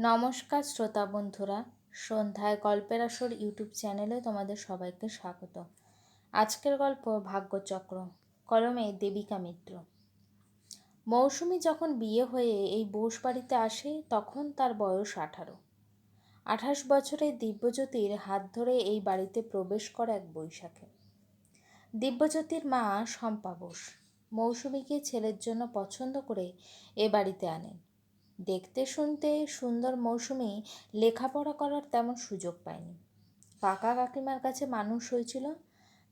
নমস্কার শ্রোতা বন্ধুরা, সন্ধ্যায় গল্পের আসর ইউটিউব চ্যানেলে তোমাদের সবাইকে স্বাগত। আজকের গল্প ভাগ্যচক্র, কলমে দেবিকা মিত্র। মৌসুমি যখন বিয়ে হয়ে এই বোস বাড়িতে আসে, তখন তার বয়স আঠারো। আঠাশ বছরের দিব্যজ্যোতির হাত ধরে এই বাড়িতে প্রবেশ করে এক বৈশাখে। দিব্যজ্যোতির মা শম্পা বোস, মৌসুমিকে ছেলের জন্য পছন্দ করে এ বাড়িতে আনেন। দেখতে শুনতে সুন্দর মৌসুমি লেখাপড়া করার তেমন সুযোগ পায়নি কাকা কাকিমার কাছে মানুষ হয়েছিল।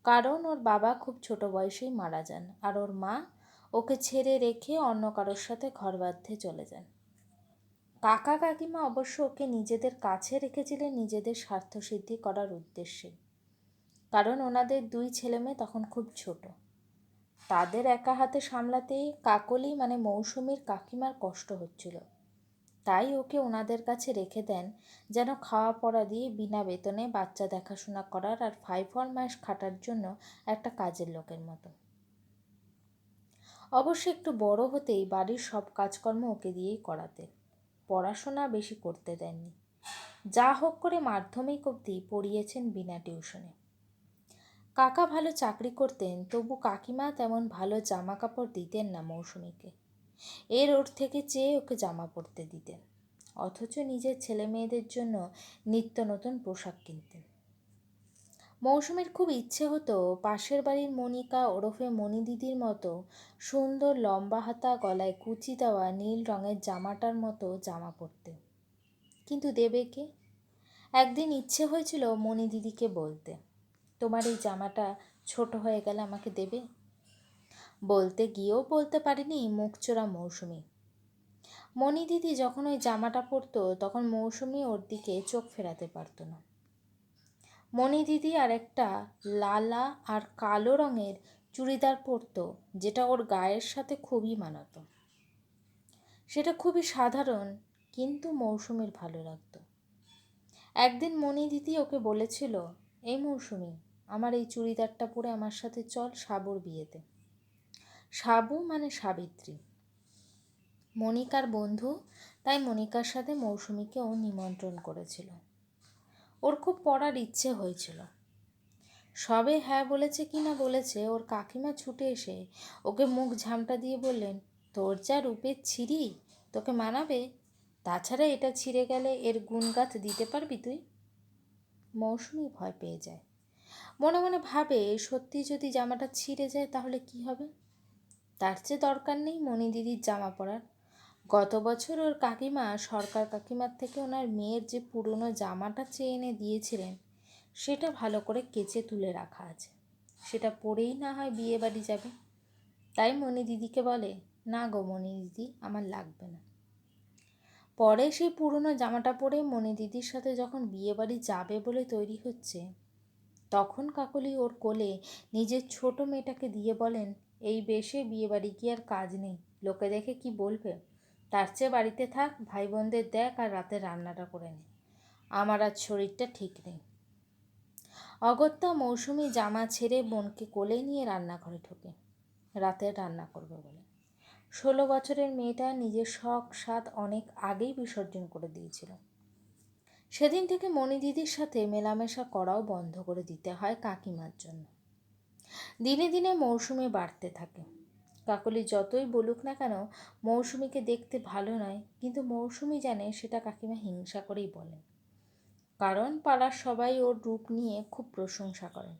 কারণ ওর বাবা খুব ছোট বয়সেই মারা যান আর ওর মা ওকে ছেড়ে রেখে অন্য কারোর সাথে ঘর বাঁধতে চলে যান। কাকা কাকিমা অবশ্য ওকে নিজেদের কাছে রেখেছিলেন নিজেদের স্বার্থসিদ্ধি করার উদ্দেশ্যে। কারণ ওনাদের দুই ছেলে মেয়ে তখন খুব ছোট। তাদের একা হাতে সামলাতেই কাকলি মানে মৌসুমীর কাকিমার কষ্ট হচ্ছিল। তাই ওকে ওনাদের কাছে রেখে দেন, যেন খাওয়া পড়া দিয়ে বিনা বেতনে বাচ্চা দেখাশোনা করার আর ফাইভ ফর মাস খাটার জন্য একটা কাজের লোকের মতো। অবশ্য একটু বড় হতেই বাড়ির সব কাজকর্ম ওকে দিয়েই করাতে। পড়াশোনা বেশি করতে দেননি। যা হোক করে মাধ্যমিক অবধি পড়িয়েছেন বিনা টিউশনে। কাকা ভালো চাকরি করতেন, তবু কাকিমা তেমন ভালো জামা কাপড় দিতেন না মৌসুমীকে। এর ওর থেকে চেয়ে ওকে জামা পরতে দিতেন, অথচ নিজের ছেলে মেয়েদের জন্য নিত্য নতুন পোশাক কিনতেন। মৌসুমীর খুব ইচ্ছে হতো পাশের বাড়ির মনিকা ওরফে মণি দিদির মতো সুন্দর লম্বা হাতা গলায় কুচি দেওয়া নীল রঙের জামাটার মতো জামা পরতে। কিন্তু দেবে কে? একদিন ইচ্ছে হয়েছিল মণি দিদিকে বলতে, তোমার এই জামাটা ছোট হয়ে গেলে আমাকে দেবে? বলতে গিয়েও বলতে পারিনি মুখচোরা মৌসুমি। মণি দিদি যখন ওই জামাটা পরতো, তখন মৌসুমি ওর দিকে চোখ ফেরাতে পারতো না। মণি দিদি আর একটা লালা আর কালো রঙের চুড়িদার পরতো, যেটা ওর গায়ের সাথে খুবই মানাতো। সেটা খুবই সাধারণ, কিন্তু মৌসুমির ভালো লাগতো। একদিন মণি দিদি ওকে বলেছিল, এই মৌসুমি, আমার এই চুড়িদারটা পরে আমার সাথে চল সাবুর বিয়েতে। সাবু মানে সাবিত্রী। মনিকার বন্ধু, তাই মনিকার সাথে মৌসুমিকেও নিমন্ত্রণ করেছিল। ওর খুব পড়ার ইচ্ছে হয়েছিল। সবে হ্যাঁ বলেছে কি না বলেছে, ওর কাকিমা ছুটে এসে ওকে মুখ ঝামটা দিয়ে বললেন, তোর যা রূপের ছিঁড়ি তোকে মানাবে? তাছাড়া এটা ছিঁড়ে গেলে এর গুণগাত দিতে পারবি তুই? মৌসুমি ভয় পেয়ে যায়। মনে মনে ভাবে, সত্যি যদি জামাটা ছিঁড়ে যায় তাহলে কি হবে? তার চেয়ে দরকার নেই মণি দিদির জামা পরার। গত বছর ওর কাকিমা, সরকার কাকিমার থেকে ওনার মেয়ের যে পুরনো জামাটা চেয়ে এনে দিয়েছিলেন, সেটা ভালো করে কেচে তুলে রাখা আছে। সেটা পরেই না হয় বিয়ে বাড়ি যাবে। তাই মণি দিদিকে বলে, না গো মণি দিদি, আমার লাগবে না। পরে সেই পুরনো জামাটা পরে মণি দিদির সাথে যখন বিয়ে বাড়ি যাবে বলে তৈরি হচ্ছে, তখন কাকলি ওর কোলে নিজের ছোট মেয়েটাকে দিয়ে বলেন এই বেশে বিয়ে বাড়ি কি আর কাজ নেই? লোকে দেখে কি বলবে? তার চেয়ে বাড়িতে থাক ভাই বোনদের দেখ আর রাতে রান্নাটা করে নে। আমার আর শরীরটা ঠিক নেই। অগত্যা মৌসুমি জামা ছেড়ে বোনকে কোলে নিয়ে রান্নাঘরে ঢোকে। রাতে রান্না করবে বলে। ষোলো বছরের মেয়েটা নিজের শখ, স্বাদ অনেক আগেই বিসর্জন করে দিয়েছিল। সেদিন থেকে মণি দিদির সাথে মেলামেশা করাও বন্ধ করে দিতে হয় কাকিমার জন্য। দিনে দিনে মৌসুমি বাড়তে থাকে। কাকলি যতই বলুক না কেন, মৌসুমিকে দেখতে ভালো নয়, কিন্তু মৌসুমি জানে সেটা কাকিমা হিংসা করেই বলেন। কারণ পাড়ার সবাই ওর রূপ নিয়ে খুব প্রশংসা করেন।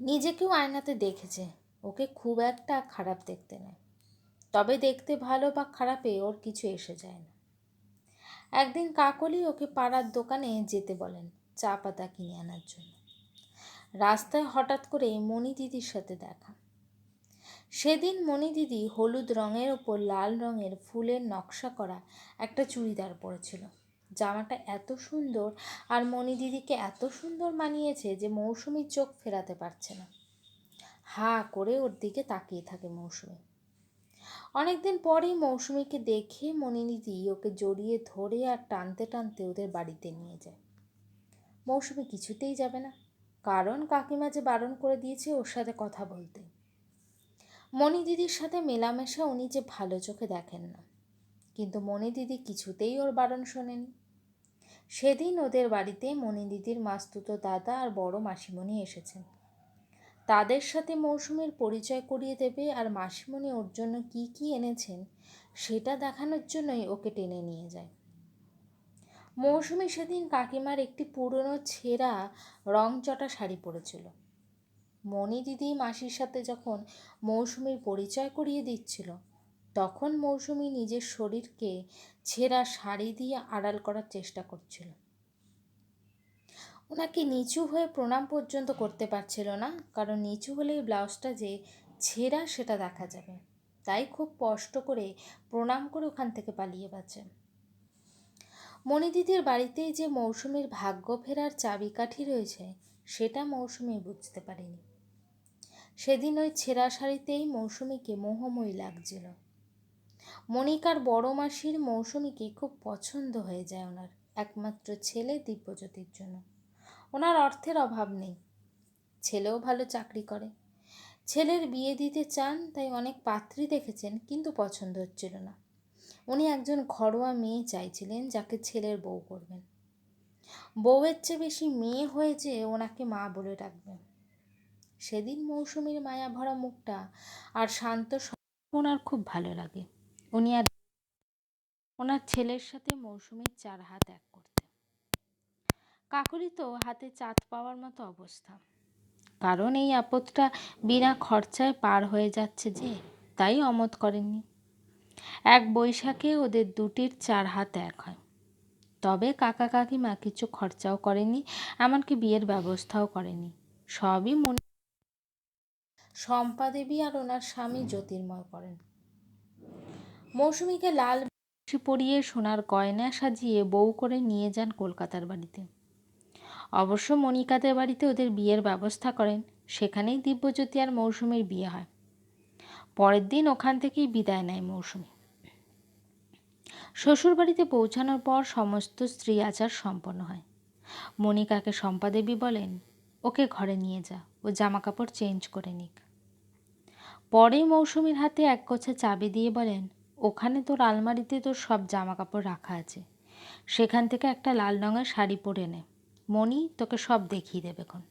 নিজেকেও আয়নাতে দেখেছে, ওকে খুব একটা খারাপ দেখতে নেয়। তবে দেখতে ভালো বা খারাপে ওর কিছু এসে যায় না। একদিন কাকলি ওকে পাড়ার দোকানে যেতে বলেন, চা পাতা কিনে আনার জন্য। রাস্তায় হঠাৎ করে মণি দিদির সাথে দেখা। সেদিন মণি দিদি হলুদ রঙের ওপর লাল রঙের ফুলের নকশা করা একটা চুড়িদার পরেছিল। জামাটা এত সুন্দর আর মণি দিদিকে এত সুন্দর মানিয়েছে যে মৌসুমির চোখ ফেরাতে পারছে না। হা করে ওর দিকে তাকিয়ে থাকে মৌসুমি। অনেকদিন পরেই মৌসুমিকে দেখে মণিনিধি ওকে জড়িয়ে ধরে আর টানতে টানতে ওদের বাড়িতে নিয়ে যায়। মৌসুমি কিছুতেই যাবে না। কারণ কাকিমা যে বারণ করে দিয়েছে ওর সাথে কথা বলতে। মণি দিদির সাথে মেলামেশা উনি যে ভালো চোখে দেখেন না। কিন্তু মণি দিদি কিছুতেই ওর বারণ শোনেনি। সেদিন ওদের বাড়িতে মণি দিদির মাস্তুতো দাদা আর বড় মাসিমণি এসেছেন। তাদের সাথে মৌসুমীর পরিচয় করিয়ে দেবে আর মাসিমণি ওর জন্য কি কি এনেছেন, সেটা দেখানোর জন্যই ওকে টেনে নিয়ে যায়। মৌসুমি সেদিন কাকিমার একটি পুরনো ছেঁড়া রংচটা শাড়ি পরেছিল। মণি দিদি মাসির সাথে যখন মৌসুমির পরিচয় করিয়ে দিচ্ছিল, তখন মৌসুমি নিজের শরীরকে ছেঁড়া শাড়ি দিয়ে আড়াল করার চেষ্টা করছিল। ওনাকে নিচু হয়ে প্রণাম পর্যন্ত করতে পারছিল না, কারণ নিচু হলেই ব্লাউজটা যে ছেঁড়া সেটা দেখা যাবে। তাই খুব কষ্ট করে প্রণাম করে ওখান থেকে পালিয়ে বাঁচে মণিদিদির বাড়িতেই যে মৌসুমীর ভাগ্য ফেরার চাবিকাঠি রয়েছে, সেটা মৌসুমি বুঝতে পারেনি। সেদিন ওই ছেঁড়া শাড়িতেই মৌসুমীকে মোহময়ী লাগছিল। মনিকার বড় মাসির মৌসুমীকে খুব পছন্দ হয়ে যায় ওনার, একমাত্র ছেলে দিব্যজ্যোতির জন্য। ওনার অর্থের অভাব নেই। ছেলেও ভালো চাকরি করে। ছেলের বিয়ে দিতে চান, তাই অনেক পাত্রী দেখেছেন, কিন্তু পছন্দ হচ্ছিল না। উনি একজন ঘরোয়া মেয়ে চাইছিলেন যাকে ছেলের বউ করবেন। বউয়ের চেয়ে বেশি মেয়ে হয়ে যে ওনাকে মা বলে ডাকবেন। সেদিন মৌসুমীর মায়া ভরা মুখটা আর শান্ত ওনার খুব ভালো লাগে। উনি আর ওনার ছেলের সাথে মৌসুমীর চার হাত এক করতে কাকুরি তো হাতে চাঁদ পাওয়ার মতো অবস্থা। কারণ এই আপদটা বিনা খরচায় পার হয়ে যাচ্ছে যে, তাই অমত করেননি। এক বৈশাখে ওদের দুটির চার হাত এক হয়। তবে কাকা কাকিমা কিছু খরচাও করেনি, এমনকি বিয়ের ব্যবস্থাও করেনি। সবই মনে শম্পা দেবী আর ওনার স্বামী জ্যোতির্ময় করেন। মৌসুমীকে লাল পরিয়ে সোনার গয়না সাজিয়ে বউ করে নিয়ে যান কলকাতার বাড়িতে। অবশ্য মনিকাদের বাড়িতে ওদের বিয়ের ব্যবস্থা করেন, সেখানেই দিব্যজ্যোতি আর মৌসুমীর বিয়ে হয়। পরের দিন ওখান থেকেই বিদায় নেয় মৌসুমী। শ্বশুরবাড়িতে পৌঁছানোর পর সমস্ত স্ত্রী আচার সম্পন্ন হয়। মনিকাকে শম্পাদেবী বলেন, ওকে ঘরে নিয়ে যা, ও জামা কাপড় চেঞ্জ করে নিক। পরে মৌসুমীর হাতে এক গোছা চাবি দিয়ে বলেন, ওখানে তোর আলমারিতে তোর সব জামা কাপড় রাখা আছে। সেখান থেকে একটা লাল রঙের শাড়ি পরে নে। মণি, তোকে সব দেখিয়ে দেবে এখন।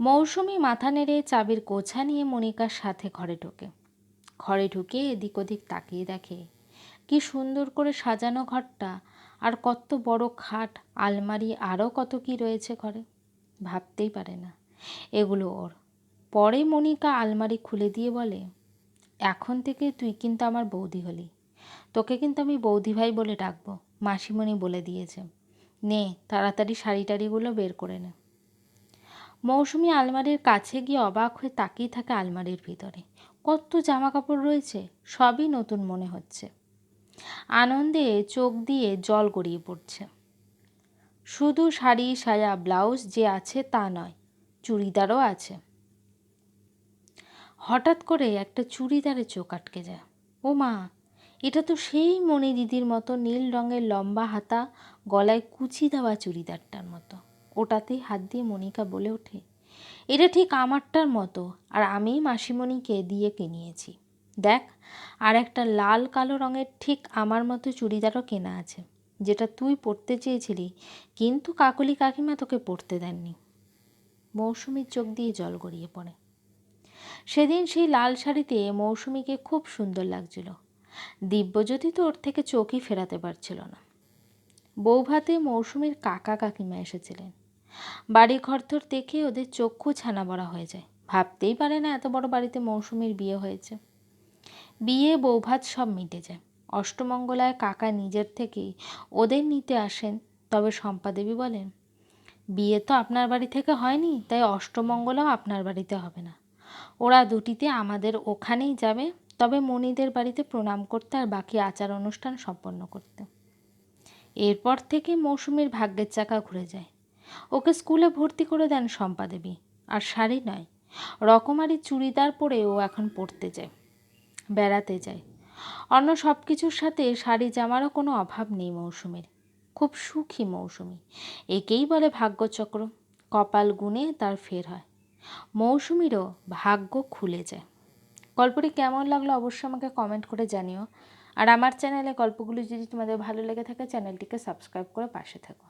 মৌসুমি মাথা নেড়ে চাবির কোছা নিয়ে মনিকার সাথে ঘরে ঢোকে। ঘরে ঢুকে এদিক ওদিক তাকিয়ে দেখে কি সুন্দর করে সাজানো ঘরটা। আর কত বড় খাট, আলমারি আরও কত কি রয়েছে ঘরে। ভাবতেই পারে না। এগুলো ওর। পরে মনিকা আলমারি খুলে দিয়ে বলে, এখন থেকে তুই কিন্তু আমার বৌদি হলি। তোকে কিন্তু আমি বৌদি ভাই বলে ডাকবো। মাসিমণি বলে দিয়েছে, নে, তাড়াতাড়ি শাড়ি টাড়িগুলো বের করে নে। মৌসুমি আলমারির কাছে গিয়ে অবাক হয়ে তাকিয়ে থাকে আলমারির ভিতরে। কত জামা কাপড় রয়েছে, সবই নতুন মনে হচ্ছে। আনন্দে চোখ দিয়ে জল গড়িয়ে পড়ছে। শুধু শাড়ি, সায়া, ব্লাউজ যে আছে তা নয়, চুড়িদারও আছে। হঠাৎ করে একটা চুড়িদারে চোখ আটকে যায়। ও মা, এটা তো সেই মণি দিদির মতো নীল রঙের লম্বা হাতা, গলায় কুচি দেওয়া চুড়িদারটার মতো। ওটাতেই হাত দিয়ে মনিকা বলে ওঠে, এটা ঠিক আমারটার মতো, আর আমি মাসিমণিকে দিয়ে কিনিয়েছি দেখ, আর একটা লাল কালো রঙের ঠিক আমার মতো চুড়িদারও কেনা আছে, যেটা তুই পরতে চেয়েছিলি, কিন্তু কাকলি কাকিমা তোকে পরতে দেননি। মৌসুমির চোখ দিয়ে জল গড়িয়ে পড়ে। সেদিন সেই লাল শাড়িতে মৌসুমিকে খুব সুন্দর লাগছিল। দিব্যজ্যোতি তো ওর থেকে চোখই ফেরাতে পারছিল না। বৌভাতে মৌসুমির কাকা কাকিমা এসেছিলেন। বাড়ি ঘরথর দেখে ওদের চক্ষু ছানা বড়া হয়ে যায়। ভাবতেই পারে না এত বড় বাড়িতে মৌসুমির বিয়ে হয়েছে। বিয়ে, বৌভাত সব মিটে যায়। অষ্টমঙ্গলায় কাকা নিজের থেকেই ওদের নিতে আসেন, তবে শম্পাদেবী বলেন, বিয়ে তো আপনার বাড়ি থেকে হয়নি, তাই অষ্টমঙ্গলাও আপনার বাড়িতে হবে না। ওরা দুটিতে আমাদের ওখানেই যাবে, তবে মণিদের বাড়িতে প্রণাম করতে আর বাকি আচার অনুষ্ঠান সম্পন্ন করতে। এরপর থেকে মৌসুমীর ভাগ্যের চাকা ঘুরে যায়। ওকে স্কুলে ভর্তি করে দেন শম্পা দেবী, আর শাড়ি নয়, রকমারি চুড়িদার পরে ও এখন পড়তে যায়। বেড়াতে যায়। অন্য সব কিছুর সাথে শাড়ি জামারও কোনো অভাব নেই মৌসুমীর। খুব সুখী মৌসুমি। একেই বলে ভাগ্যচক্র। কপাল গুনে তার ফের হয়। মৌসুমিরও ভাগ্য খুলে যায়। গল্পটি কেমন লাগল অবশ্যই আমাকে কমেন্ট করে জানিও। আর আমার চ্যানেলে গল্পগুলি যদি তোমাদের ভালো লেগে থাকে চ্যানেলটিকে সাবস্ক্রাইব করে পাশে থেকো।